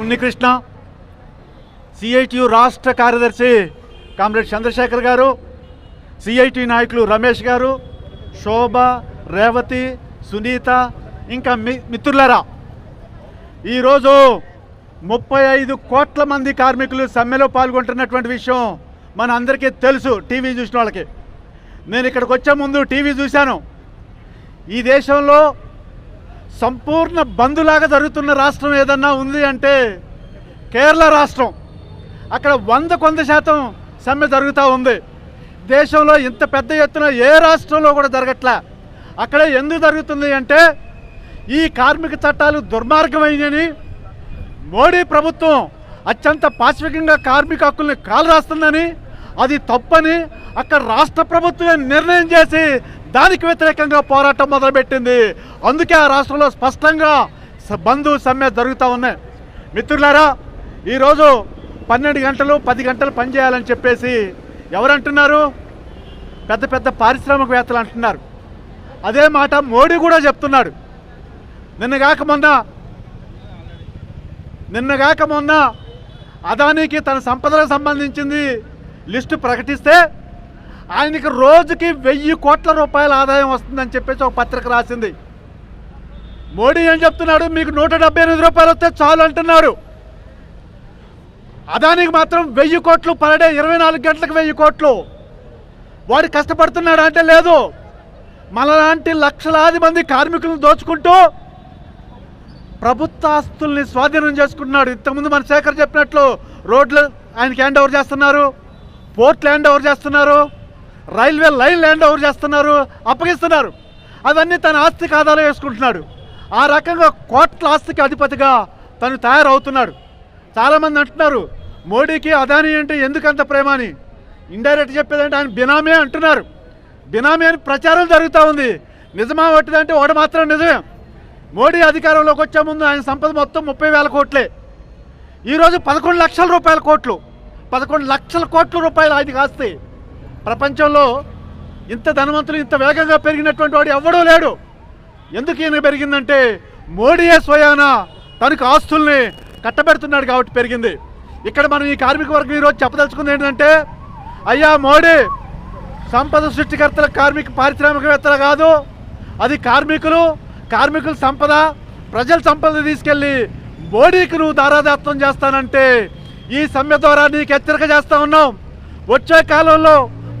Unnikrishna CITU రాష్ట్ర కార్యదర్శి comrade Chandrasekhar గారు సిఐటి నాయకులు రమేష్ గారు శోభ రేవతి సునీత ఇంకా మి మిత్రులారా ఈరోజు ముప్పై ఐదు కోట్ల మంది కార్మికులు సమ్మెలో పాల్గొంటున్నటువంటి విషయం మన అందరికీ తెలుసు టీవీ చూసిన వాళ్ళకి. నేను ఇక్కడికి వచ్చే ముందు టీవీ చూశాను. ఈ దేశంలో సంపూర్ణ బంధులాగా జరుగుతున్న రాష్ట్రం ఏదన్నా ఉంది అంటే కేరళ రాష్ట్రం. అక్కడ వంద కొంత శాతం సమ్మె జరుగుతూ ఉంది. దేశంలో ఇంత పెద్ద ఎత్తున ఏ రాష్ట్రంలో కూడా జరగట్లా. అక్కడ ఎందుకు జరుగుతుంది అంటే ఈ కార్మిక చట్టాలు దుర్మార్గమైనని మోడీ ప్రభుత్వం అత్యంత పాశ్వికంగా కార్మిక హక్కుల్ని కాలు రాస్తుందని అది తప్పని అక్కడ రాష్ట్ర ప్రభుత్వం నిర్ణయం చేసి దానికి వ్యతిరేకంగా పోరాటం మొదలుపెట్టింది. అందుకే ఆ రాష్ట్రంలో స్పష్టంగా బంధు సమ్మె జరుగుతూ ఉన్నాయి. మిత్రులారా ఈరోజు పన్నెండు గంటలు పది గంటలు పనిచేయాలని చెప్పేసి ఎవరంటున్నారు? పెద్ద పెద్ద పారిశ్రామికవేత్తలు అంటున్నారు. అదే మాట మోడీ కూడా చెప్తున్నాడు. నిన్నగాక మొన్న నిన్నగాక మొన్న అదానికి తన సంపదలకు సంబంధించింది లిస్టు ప్రకటిస్తే ఆయనకి రోజుకి వెయ్యి కోట్ల రూపాయల ఆదాయం వస్తుందని చెప్పేసి ఒక పత్రిక రాసింది. మోడీ ఏం చెప్తున్నాడు? మీకు నూట డెబ్బై ఎనిమిది రూపాయలు వస్తే చాలు అంటున్నారు అదానికి మాత్రం వెయ్యి కోట్లు పర్ డే ఇరవై నాలుగు గంటలకు వెయ్యి కోట్లు. వాడు కష్టపడుతున్నాడు అంటే లేదు. మనలాంటి లక్షలాది మంది కార్మికులను దోచుకుంటూ ప్రభుత్వ ఆస్తుల్ని స్వాధీనం చేసుకుంటున్నాడు. ఇంతకుముందు మన శేఖర్ చెప్పినట్లు రోడ్లు ఆయనకి హ్యాండ్ ఓవర్ చేస్తున్నారు. పోర్ట్లు హ్యాండ్ ఓవర్ చేస్తున్నారు. రైల్వే లైన్ ల్యాండ్ ఓవర్ చేస్తున్నారు అప్పగిస్తున్నారు. అవన్నీ తన ఆస్తికి ఆధారం వేసుకుంటున్నాడు. ఆ రకంగా కోట్ల ఆస్తికి అధిపతిగా తను తయారవుతున్నాడు. చాలామంది అంటున్నారు మోడీకి అదాని అంటే ఎందుకంత ప్రేమ అని? ఇండైరెక్ట్ చెప్పేదంటే ఆయన బినామీ అంటున్నారు. బినామీ అని ప్రచారం జరుగుతూ ఉంది. నిజమా ఒట్టిదంటే ఒకటి మాత్రం నిజమే. మోడీ అధికారంలోకి వచ్చే ముందు ఆయన సంపద మొత్తం ముప్పై వేల కోట్లే. ఈరోజు పదకొండు లక్షల రూపాయల కోట్లు. పదకొండు లక్షల కోట్ల రూపాయలు ఆయనకి ఆస్తి. ప్రపంచంలో ఇంత ధనవంతులు ఇంత వేగంగా పెరిగినటువంటి వాడు ఎవడూ లేడు. ఎందుకు ఈయన పెరిగిందంటే మోడీయే స్వయాన తనకు ఆస్తుల్ని కట్టబెడుతున్నాడు కాబట్టి పెరిగింది. ఇక్కడ మనం ఈ కార్మిక వర్గం ఈరోజు చెప్పదలుచుకుంది ఏంటంటే అయ్యా మోడీ సంపద సృష్టికర్తల కార్మిక పారిశ్రామికవేత్తలు కాదు. అది కార్మికులు కార్మికుల సంపద ప్రజల సంపద తీసుకెళ్ళి మోడీకి నువ్వు దారాదత్తం చేస్తానంటే ఈ సమ్మె ద్వారా నీకు హెచ్చరిక చేస్తా ఉన్నాం. వచ్చే కాలంలో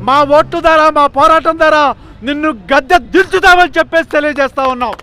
మా ఓట్ల ద్వారా మా పోరాటం ద్వారా నిన్ను గద్దె దిల్చుతామని చెప్పేసి తెలియజేస్తా ఉన్నాం.